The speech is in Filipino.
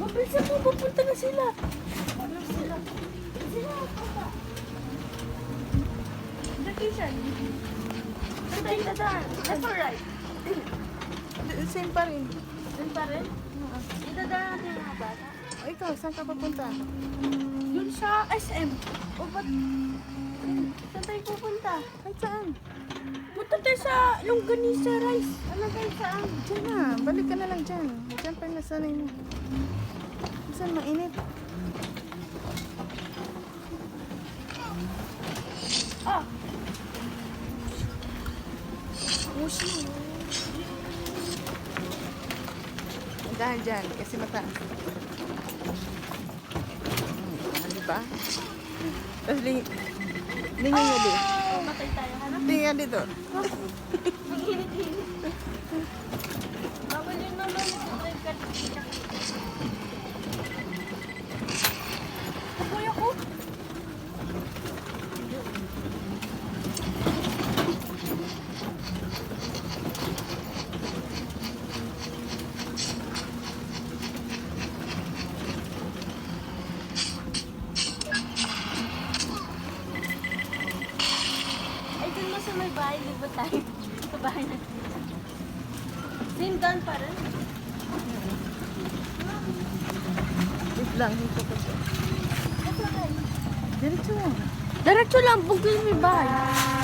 Mabilisan mo, pupunta na sila. Ano sila? Sila, punta. Location. Saan tayo dadaan? Left or right? Same pa rin. Doon pa rin? Idadaan natin yung mga bata. O, ikaw, saan ka papunta? Yun sa SM. O ba't... Saan tayo pupunta? Ay, saan? Punta tayo sa Longganisa Rice. Ano tayo saan? Diyan na. Balik ka na lang dyan. Diyan pa yung nasanay mo. Saan mainit? Ah! Mushi. Dahan dyan, kasi mataas. Hmm, di ba? Tapos ling... Lingin nga di. Oh, matay tayo? Lingin nga dito. Ang init-init. Bawal yun naman yung drive ka. Apoy ako. Ay, dun mo sa may bahay, di ba tayo? Sa bahay na. Same gun pa rin. Wait lang, hinto ko siya. Diretso. Diretso lang, bugil may bahay.